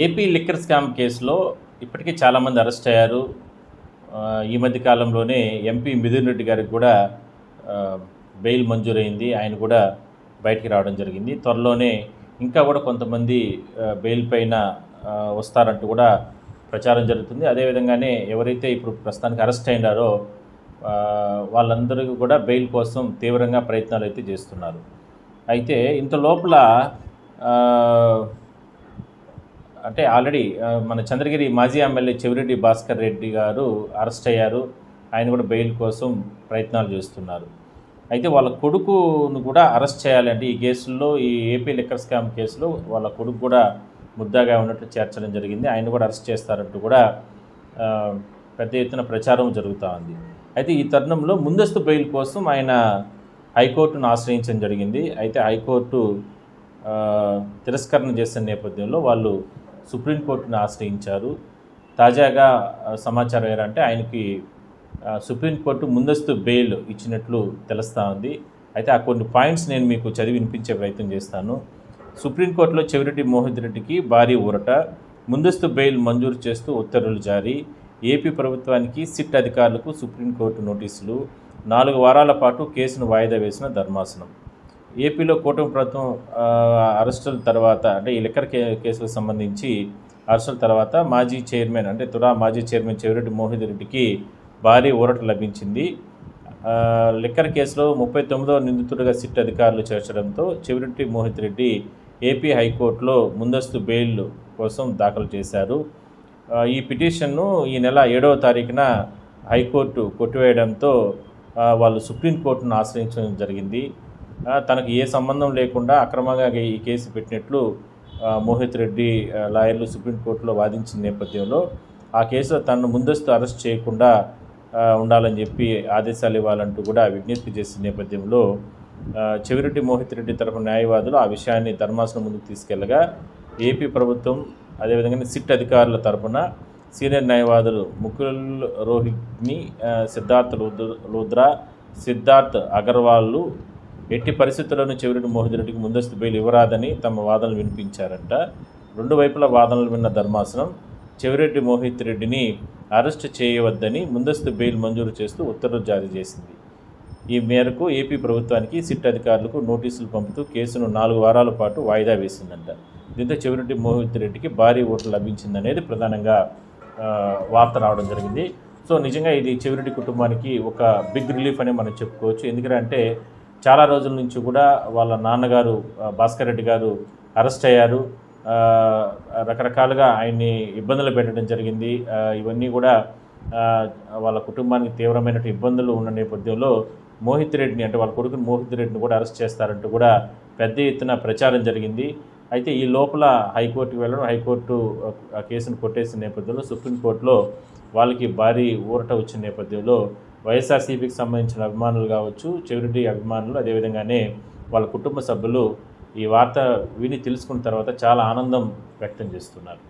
AP liquor scam కేసులో ఇప్పటికే చాలామంది అరెస్ట్ అయ్యారు. ఈ మధ్య కాలంలోనే ఎంపీ మిథున్ రెడ్డి గారికి కూడా బెయిల్ మంజూరైంది. ఆయన కూడా బయటికి రావడం జరిగింది. త్వరలోనే ఇంకా కూడా కొంతమంది బెయిల్ పైన వస్తారంటూ కూడా ప్రచారం జరుగుతుంది. అదేవిధంగానే ఎవరైతే ఇప్పుడు ప్రస్తుతానికి అరెస్ట్ అయినారో వాళ్ళందరూ వాళ్ళందరికీ కూడా బెయిల్ కోసం తీవ్రంగా ప్రయత్నాలు అయితే చేస్తున్నారు. అయితే ఇంత లోపల అంటే ఆల్రెడీ మన చంద్రగిరి మాజీ ఎమ్మెల్యే చెవిరెడ్డి భాస్కర్ రెడ్డి గారు అరెస్ట్ అయ్యారు. ఆయన కూడా బెయిల్ కోసం ప్రయత్నాలు చేస్తున్నారు. అయితే వాళ్ళ కొడుకును కూడా అరెస్ట్ చేయాలంటే ఈ కేసుల్లో ఈ ఏపీ లిక్కర్ స్కామ్ కేసులో వాళ్ళ కొడుకు కూడా ముద్దాగా ఉన్నట్లు చేర్చడం జరిగింది. ఆయన కూడా అరెస్ట్ చేస్తారంటూ కూడా పెద్ద ఎత్తున ప్రచారం జరుగుతూ ఉంది. అయితే ఈ తరుణంలో ముందస్తు బెయిల్ కోసం ఆయన హైకోర్టును ఆశ్రయించడం జరిగింది. అయితే హైకోర్టు తిరస్కరణ చేసిన నేపథ్యంలో వాళ్ళు సుప్రీంకోర్టును ఆశ్రయించారు. తాజాగా సమాచారం ఏంటంటే ఆయనకి సుప్రీంకోర్టు ముందస్తు బెయిల్ ఇచ్చినట్లు తెలుస్తూ ఉంది. అయితే ఆ కొన్ని పాయింట్స్ నేను మీకు చదివి వినిపించే ప్రయత్నం చేస్తాను. సుప్రీంకోర్టులో చెవిరెడ్డి మోహిత్ రెడ్డికి భారీ ఊరట. ముందస్తు బెయిల్ మంజూరు చేస్తూ ఉత్తర్వులు జారీ. ఏపీ ప్రభుత్వానికి సిట్ అధికారులకు సుప్రీంకోర్టు నోటీసులు. నాలుగు వారాల పాటు కేసును వాయిదా వేసిన ధర్మాసనం. ఏపీలో కూటమి ప్రభుత్వం అరెస్టుల తర్వాత అంటే ఈ లిక్కర్ కే కేసులకు సంబంధించి అరెస్టుల తర్వాత మాజీ చైర్మన్ అంటే తుడా మాజీ చైర్మన్ చెవిరెడ్డి మోహిత్ రెడ్డికి భారీ ఊరట లభించింది. లిక్కర్ కేసులో ముప్పై తొమ్మిదో నిందితుడిగా సిట్ అధికారులు చేర్చడంతో చెవిరెడ్డి మోహిత్ రెడ్డి ఏపీ హైకోర్టులో ముందస్తు బెయిల్ కోసం దాఖలు చేశారు. ఈ పిటిషన్ను ఈ నెల ఏడవ తారీఖున హైకోర్టు కొట్టివేయడంతో వాళ్ళు సుప్రీంకోర్టును ఆశ్రయించడం జరిగింది. తనకు ఏ సంబంధం లేకుండా అక్రమంగా ఈ కేసు పెట్టినట్లు మోహిత్ రెడ్డి లాయర్లు సుప్రీంకోర్టులో వాదించిన నేపథ్యంలో ఆ కేసులో తనను ముందస్తు అరెస్ట్ చేయకుండా ఉండాలని చెప్పి ఆదేశాలు ఇవ్వాలంటూ కూడా విజ్ఞప్తి చేసిన నేపథ్యంలో చెవిరెడ్డి మోహిత్ రెడ్డి తరఫు న్యాయవాదులు ఆ విషయాన్ని ధర్మాసనం ముందుకు తీసుకెళ్ళగా ఏపీ ప్రభుత్వం అదేవిధంగా సిట్ అధికారుల తరఫున సీనియర్ న్యాయవాదులు ముకుల్ రోహిత్ని సిద్ధార్థ సిద్ధార్థ్ లూద్ర సిద్ధార్థ్ అగర్వాల్లు ఎట్టి పరిస్థితుల్లోనూ చెవిరెడ్డి మోహిత్ రెడ్డికి ముందస్తు బెయిల్ ఇవ్వరాదని తమ వాదనలు వినిపించారంట. రెండు వైపుల వాదనలు విన్న ధర్మాసనం చెవిరెడ్డి మోహిత్ రెడ్డిని అరెస్ట్ చేయవద్దని ముందస్తు బెయిల్ మంజూరు చేస్తూ ఉత్తర్వులు జారీ చేసింది. ఈ మేరకు ఏపీ ప్రభుత్వానికి సిట్ అధికారులకు నోటీసులు పంపుతూ కేసును నాలుగు వారాల పాటు వాయిదా వేసిందంట. దీంతో చెవిరెడ్డి మోహిత్ రెడ్డికి భారీ ఓట్లు లభించిందనేది ప్రధానంగా వార్త రావడం జరిగింది. సో నిజంగా ఇది చెవిరెడ్డి కుటుంబానికి ఒక బిగ్ రిలీఫ్ అని మనం చెప్పుకోవచ్చు. ఎందుకంటే చాలా రోజుల నుంచి కూడా వాళ్ళ నాన్నగారు భాస్కర్ రెడ్డి గారు అరెస్ట్ అయ్యారు. రకరకాలుగా ఆయన్ని ఇబ్బందులు పెట్టడం జరిగింది. ఇవన్నీ కూడా వాళ్ళ కుటుంబానికి తీవ్రమైన ఇబ్బందులు ఉన్న నేపథ్యంలో మోహిత్ రెడ్డిని అంటే వాళ్ళ కొడుకుని మోహిత్ రెడ్డిని కూడా అరెస్ట్ చేస్తారంటూ కూడా పెద్ద ఎత్తున ప్రచారం జరిగింది. అయితే ఈ లోపల హైకోర్టుకి వెళ్ళడం హైకోర్టు ఆ కేసును కొట్టేసిన నేపథ్యంలో సుప్రీంకోర్టులో వాళ్ళకి భారీ ఊరట వచ్చిన నేపథ్యంలో వైఎస్ఆర్సీపీకి సంబంధించిన అభిమానులు కావచ్చు చెవిరెడ్డి అభిమానులు అదేవిధంగానే వాళ్ళ కుటుంబ సభ్యులు ఈ వార్త విని తెలుసుకున్న తర్వాత చాలా ఆనందం వ్యక్తం చేస్తున్నారు.